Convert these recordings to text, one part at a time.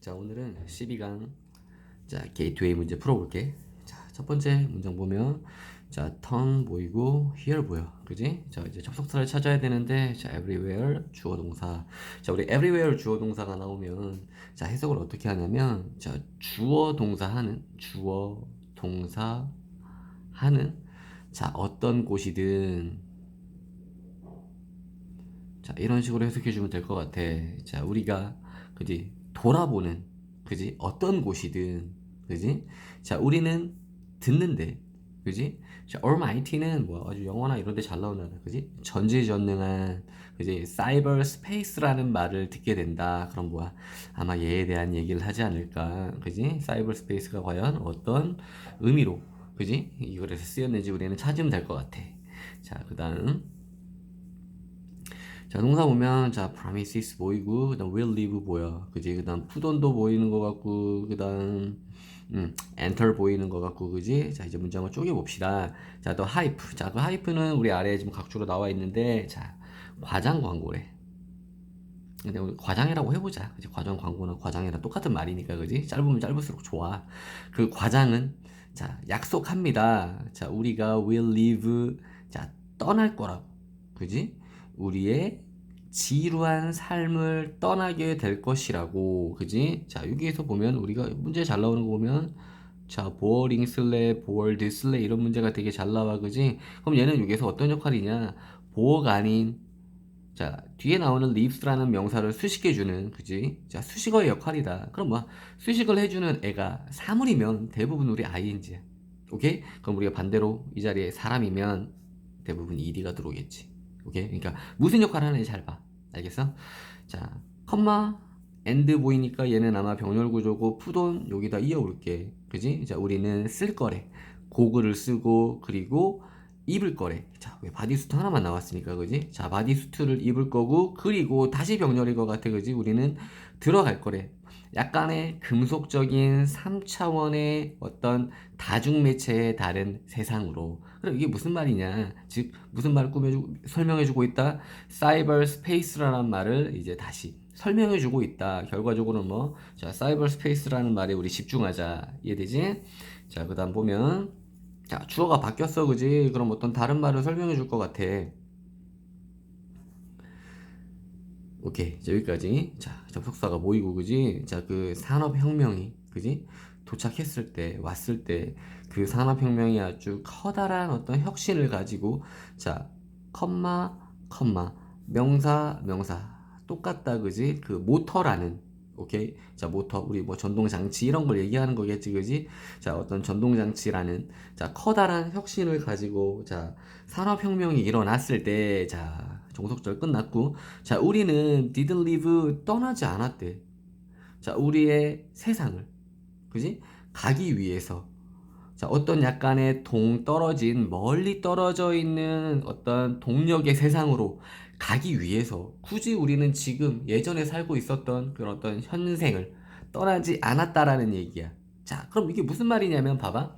자 오늘은 12강. 자 게이트웨이 문제 풀어볼게. 자첫 번째 문장 보면 자 turn 보이고 here 보여. 그지? 자 이제 접속사를 찾아야 되는데 자 everywhere 주어 동사. 자 우리 everywhere 주어 동사가 나오면 자 해석을 어떻게 하냐면 자 주어 동사 하는 주어 동사 하는 자 어떤 곳이든. 자 이런 식으로 해석해 주면 될 것 같아. 자 우리가 그지 돌아보는 그지? 어떤 곳이든 그지? 자 우리는 듣는데 그지? 자 Almighty는 뭐 아주 영어나 이런 데 잘 나오는 그지? 전지전능한 그지? 사이버 스페이스라는 말을 듣게 된다 그럼 뭐야. 아마 얘에 대한 얘기를 하지 않을까 그지? 사이버 스페이스가 과연 어떤 의미로 그지? 이거에서 쓰였는지 우리는 찾으면 될 것 같아. 자 그 다음 자 동사 보면 자 promises 보이고 그다음 will live 보여. 그지? 그다음 on도 보이는 것 같고 그다음 음, enter 보이는 것 같고 그지? 자 이제 문장을 쪼개 봅시다. 자또 hype. 자그 hype는 우리 아래에 지금 각주로 나와 있는데 자 과장 광고래. 근데 우리 과장이라고 해보자. 그지? 과장 광고는 과장이랑 똑같은 말이니까 그지? 짧으면 짧을수록 좋아. 그 과장은 자 약속합니다. 자 우리가 will live 자 떠날 거라고. 그지 우리의 지루한 삶을 떠나게 될 것이라고. 그지? 자 여기에서 보면 우리가 문제 잘 나오는 거 보면 자 보어링 슬래 보얼드 슬래 이런 문제가 되게 잘 나와. 그지? 그럼 얘는 여기서 어떤 역할이냐? 보어가 아닌 자 뒤에 나오는 lives라는 명사를 수식해주는 그지? 자 수식어의 역할이다. 그럼 뭐 수식을 해주는 애가 사물이면 대부분 우리 ing야 오케이? 그럼 우리가 반대로 이 자리에 사람이면 대부분 ed가 들어오겠지 오케이? 그러니까 무슨 역할을 하는지 잘 봐. 알겠어? 자 컴마 엔드 보이니까 얘는 아마 병렬 구조고 푸돈 여기다 이어올게. 그지? 자 우리는 쓸 거래. 고글을 쓰고 그리고 입을 거래. 자 왜 바디수트 하나만 나왔으니까 그지? 자 바디수트를 입을 거고 그리고 다시 병렬일 것 같아 그지? 우리는 들어갈 거래 약간의 금속적인 3차원의 어떤 다중매체의 다른 세상으로. 그럼 이게 무슨 말이냐? 즉 무슨 말을 꾸며주고 설명해주고 있다? 사이버 스페이스라는 말을 이제 다시 설명해주고 있다. 결과적으로는 뭐자 사이버 스페이스라는 말에 우리 집중하자. 이해되지? 자 그 다음 보면 자 주어가 바뀌었어 그지? 그럼 어떤 다른 말을 설명해 줄 것 같아. 오케이 자, 여기까지. 자 접속사가 모이고 그지? 자 그 산업혁명이 그지? 도착했을 때 왔을 때 그 산업혁명이 아주 커다란 어떤 혁신을 가지고 자 컴마 컴마 명사 명사 똑같다 그지? 그 모터라는 오케이? 자 모터 우리 뭐 전동장치 이런 걸 얘기하는 거겠지 그지? 자 어떤 전동장치라는 자 커다란 혁신을 가지고 자 산업혁명이 일어났을 때 자 종속절 끝났고 자 우리는 didn't leave 떠나지 않았대. 자 우리의 세상을 그지? 가기 위해서 자 어떤 약간의 동 떨어진 멀리 떨어져 있는 어떤 동력의 세상으로 가기 위해서 굳이 우리는 지금 예전에 살고 있었던 그런 어떤 현생을 떠나지 않았다라는 얘기야. 자 그럼 이게 무슨 말이냐면 봐봐.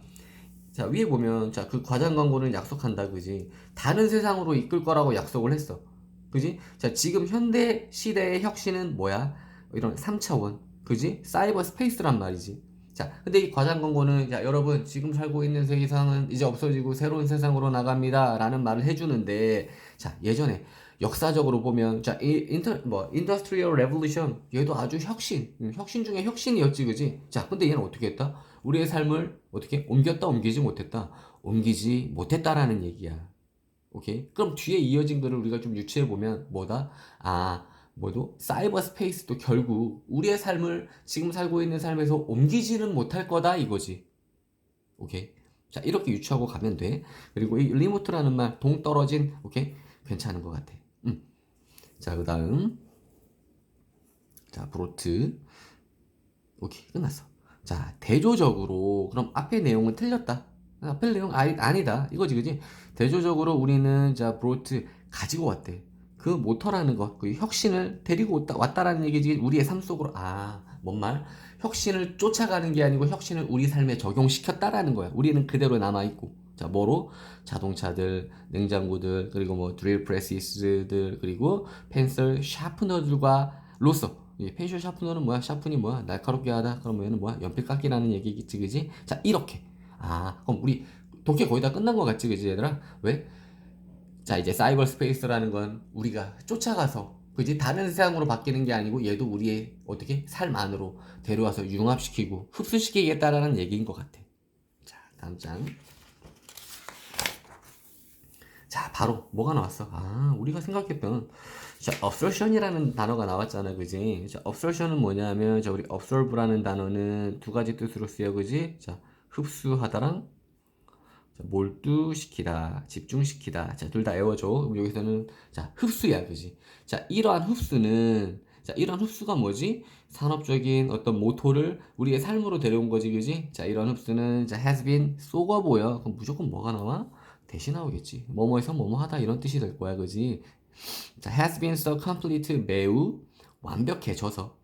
자 위에 보면 자 그 과장 광고는 약속한다 그지? 다른 세상으로 이끌 거라고 약속을 했어. 그지? 자 지금 현대 시대의 혁신은 뭐야? 이런 3차원. 그지? 사이버 스페이스란 말이지 자 근데 이 과장 광고는 자 여러분 지금 살고 있는 세상은 이제 없어지고 새로운 세상으로 나갑니다 라는 말을 해주는데 자 예전에 역사적으로 보면 자 이, 인터 뭐 인더스트리얼 레볼루션 얘도 아주 혁신 음, 혁신 중에 혁신이었지 그지? 자 근데 얘는 어떻게 했다? 우리의 삶을 어떻게 옮겼다 옮기지 못했다? 옮기지 못했다라는 얘기야. 오케이? 그럼 뒤에 이어진 거를 우리가 좀 유추해 보면 뭐다? 아 뭐도 사이버 스페이스도 결국 우리의 삶을 지금 살고 있는 삶에서 옮기지는 못할 거다 이거지. 오케이? 자 이렇게 유추하고 가면 돼. 그리고 이 리모트라는 말 동떨어진 오케이? 괜찮은 것 같아. 음. 자 그다음. 자 브로트. 오케이 끝났어. 자 대조적으로 그럼 앞에 내용은 틀렸다. 앞에 내용 아니, 아니다. 이거지 그지? 대조적으로 우리는 자 브로트 가지고 왔대 그 모터라는 것, 그 혁신을 데리고 왔다, 왔다 라는 얘기지 우리의 삶 속으로 아, 뭔 말? 혁신을 쫓아가는 게 아니고 혁신을 우리 삶에 적용시켰다라는 거야. 우리는 그대로 남아 있고. 자, 뭐로? 자동차들, 냉장고들, 그리고 뭐 드릴 프레시스들, 그리고 펜슬, 샤프너들과 로서 이 펜실 샤프너는 뭐야? 샤프니 뭐야? 날카롭게 하다. 그러면 뭐야? 연필 깎기라는 얘기겠지, 그지? 자, 이렇게. 아, 그럼 우리 독해 거의 다 끝난 것 같지, 그지, 얘들아? 왜? 자, 이제 사이버 스페이스라는 건 우리가 쫓아가서, 그지? 다른 세상으로 바뀌는 게 아니고 얘도 우리의 어떻게 삶 안으로 데려와서 융합시키고 흡수시키겠다라는 얘기인 것 같아. 자, 다음 장. 자, 바로 뭐가 나왔어? 아, 우리가 생각했던 자, absorption이라는 단어가 나왔잖아, 그지? 자, absorption은 뭐냐면, 자, 우리 absorbe라는 단어는 두 가지 뜻으로 쓰여, 그지? 자, 흡수하다랑 자, 몰두시키다, 집중시키다. 자, 둘 다 외워줘. 여기서는 자, 흡수야, 그지? 자, 이러한 흡수는 자, 이러한 흡수가 뭐지? 산업적인 어떤 모토를 우리의 삶으로 데려온 거지, 그지? 자, 이런 흡수는 자, has been 쏘아 보여. 그럼 무조건 뭐가 나와? 대신 나오겠지. 뭐뭐에서 뭐뭐 하다 이런 뜻이 될 거야, 그지? 자, has been so complete 매우 완벽해져서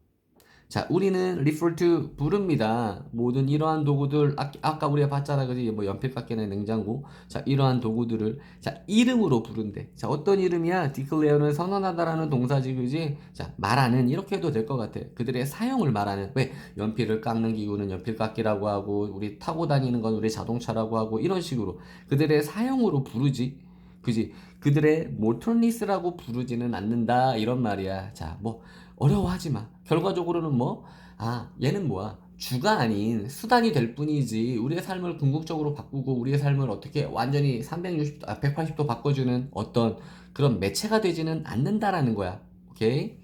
자, 우리는 refer to 부릅니다. 모든 이러한 도구들 아, 아까 우리가 봤잖아, 그지? 뭐 연필깎이나 냉장고. 자, 이러한 도구들을 자 이름으로 부른대. 자, 어떤 이름이야? declare는 선언하다라는 동사지, 그지? 자, 말하는 이렇게 해도 될 것 같아. 그들의 사용을 말하는 왜 연필을 깎는 기구는 연필깎이라고 하고 우리 타고 다니는 건 우리 자동차라고 하고 이런 식으로 그들의 사용으로 부르지. 그지? 그들의 모토니스라고 부르지는 않는다 이런 말이야. 자, 뭐 어려워하지 마. 결과적으로는 뭐, 아, 얘는 뭐야? 주가 아닌 수단이 될 뿐이지 우리의 삶을 궁극적으로 바꾸고 우리의 삶을 어떻게 완전히 360도, 아, 180도 바꿔주는 어떤 그런 매체가 되지는 않는다라는 거야. 오케이?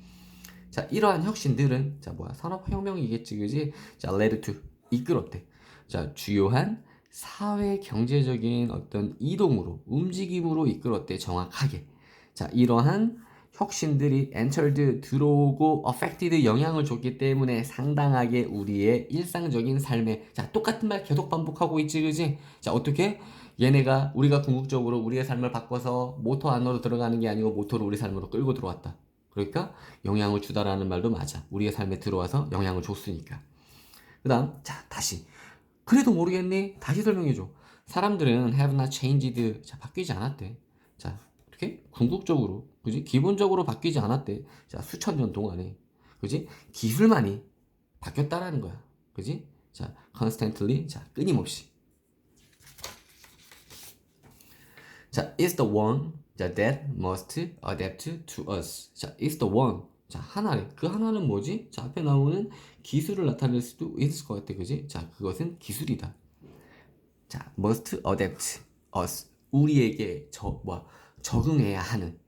자, 이러한 혁신들은, 자, 뭐야? 산업혁명이겠지, 그지? 자, led to, 이끌었대. 자, 주요한 사회 경제적인 어떤 이동으로, 움직임으로 이끌었대, 정확하게. 자, 이러한 혁신들이 entered 들어오고 affected 영향을 줬기 때문에 상당하게 우리의 일상적인 삶에 자 똑같은 말 계속 반복하고 있지 그지? 자 어떻게? 얘네가 우리가 궁극적으로 우리의 삶을 바꿔서 모터 안으로 들어가는 게 아니고 모터를 우리 삶으로 끌고 들어왔다. 그러니까 영향을 주다라는 말도 맞아. 우리의 삶에 들어와서 영향을 줬으니까. 그 다음 자 다시. 그래도 모르겠니? 다시 설명해줘. 사람들은 have not changed. 자 바뀌지 않았대. 자 어떻게 궁극적으로 그지? 기본적으로 바뀌지 않았대. 자, 수천 년 동안에. 그지? 기술만이 바뀌었다라는 거야. 그지? 자, constantly. 자, 끊임없이. 자, is the one 자, that must adapt to us. 자, is the one. 자, 하나래. 그 하나는 뭐지? 자, 앞에 나오는 기술을 나타낼 수도 있을 것 같아. 그지? 자, 그것은 기술이다. 자, must adapt us. 우리에게 저, 뭐, 적응해야 하는.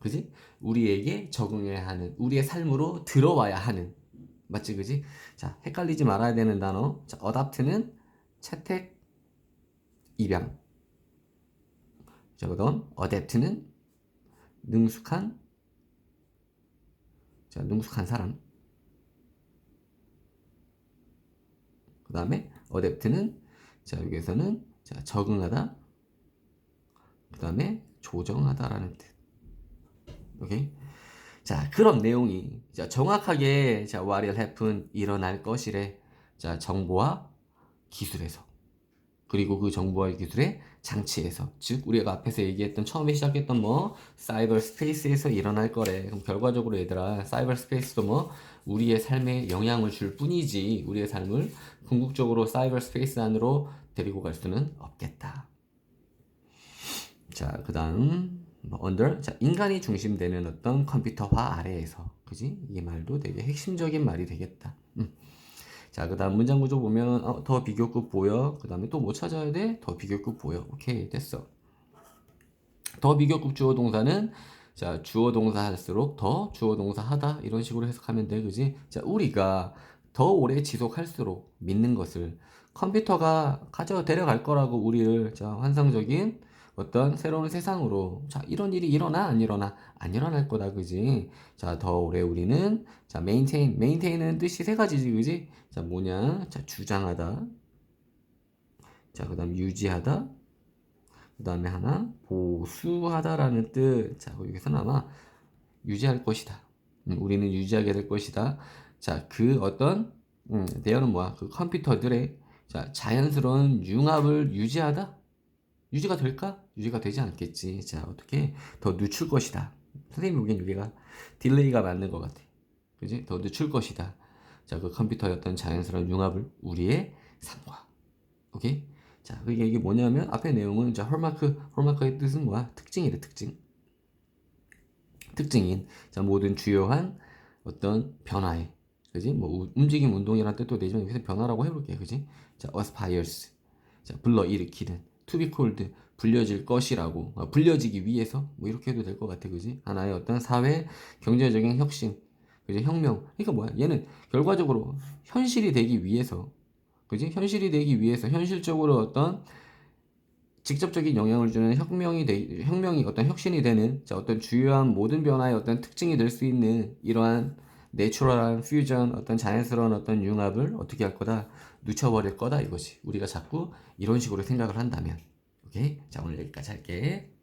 그지? 우리에게 적응해야 하는, 우리의 삶으로 들어와야 하는. 맞지, 그지? 자, 헷갈리지 말아야 되는 단어. 자, adapt는 채택, 입양. 자, 그다음 adapt는 능숙한, 자, 능숙한 사람. 그 다음에 adapt는 자, 여기에서는 자, 적응하다. 그 다음에 조정하다라는 뜻. 오케이? 자, 그런 내용이 자, 정확하게 자, what will happen 일어날 것이래. 자, 정보와 기술에서. 그리고 그 정보와 기술의 장치에서. 즉, 우리가 앞에서 얘기했던 처음에 시작했던 뭐 사이버 스페이스에서 일어날 거래. 그럼 결과적으로 얘들아, 사이버 스페이스도 뭐 우리의 삶에 영향을 줄 뿐이지 우리의 삶을 궁극적으로 사이버 스페이스 안으로 데리고 갈 수는 없겠다. 자, 그 다음 뭐 under 자 인간이 중심되는 어떤 컴퓨터화 아래에서 그지 이 말도 되게 핵심적인 말이 되겠다. 음. 자 그 다음 문장 구조 보면 어, 더 비교급 보여. 그 다음에 또 뭐 찾아야 돼? 더 비교급 보여. 오케이 됐어. 더 비교급 주어 동사는 자 주어 동사 할수록 더 주어 동사 하다 이런 식으로 해석하면 돼 그지? 자 우리가 더 오래 지속할수록 믿는 것을 컴퓨터가 가져 데려갈 거라고 우리를 자 환상적인 어떤 새로운 세상으로 자 이런 일이 일어나? 안 일어나? 안 일어날 거다 그지? 자 더 오래 우리는 자 maintain maintain은 뜻이 세 가지지 그지? 자 뭐냐? 자 주장하다. 자 그다음 유지하다. 그다음에 하나 보수하다라는 뜻자 여기서는 아마 유지할 것이다. 음, 우리는 유지하게 될 것이다. 자 그 어떤 음, 대어는 뭐야? 그 컴퓨터들의 자 자연스러운 융합을 유지하다 유지가 될까? 유지가 되지 않겠지. 자, 어떻게 더 늦출 것이다. 선생님이 보기엔 여기가 딜레이가 맞는 것 같아. 그지? 더 늦출 것이다. 자, 그 컴퓨터의 어떤 자연스러운 융합을 우리의 삶과. 오케이? 자, 그게 이게 뭐냐면 앞에 내용은 자, 홀마크, 홀마크의 뜻은 뭐야? 특징이래, 특징. 특징인 자, 모든 주요한 어떤 변화에 그지? 뭐 우- 움직임 운동이라는 뜻도 되지만 여기서 변화라고 해 볼게, 그지? 자, aspires. 자, 불러 일으키는 called 불려질 것이라고. 어, 불려지기 위해서? 뭐 이렇게 해도 될 것 같아 그지? 하나의 어떤 사회 경제적인 혁신 그지? 혁명. 그러니까 뭐야? 얘는 결과적으로 현실이 되기 위해서 그지? 현실이 되기 위해서 현실적으로 어떤 직접적인 영향을 주는 혁명이 되, 혁명이 어떤 혁신이 되는 자, 어떤 주요한 모든 변화의 어떤 특징이 될 수 있는 이러한 내추럴한 퓨전 어떤 자연스러운 어떤 융합을 어떻게 할 거다? 늦춰버릴 거다 이거지. 우리가 자꾸 이런 식으로 생각을 한다면. 오케이? 자 오늘 여기까지 할게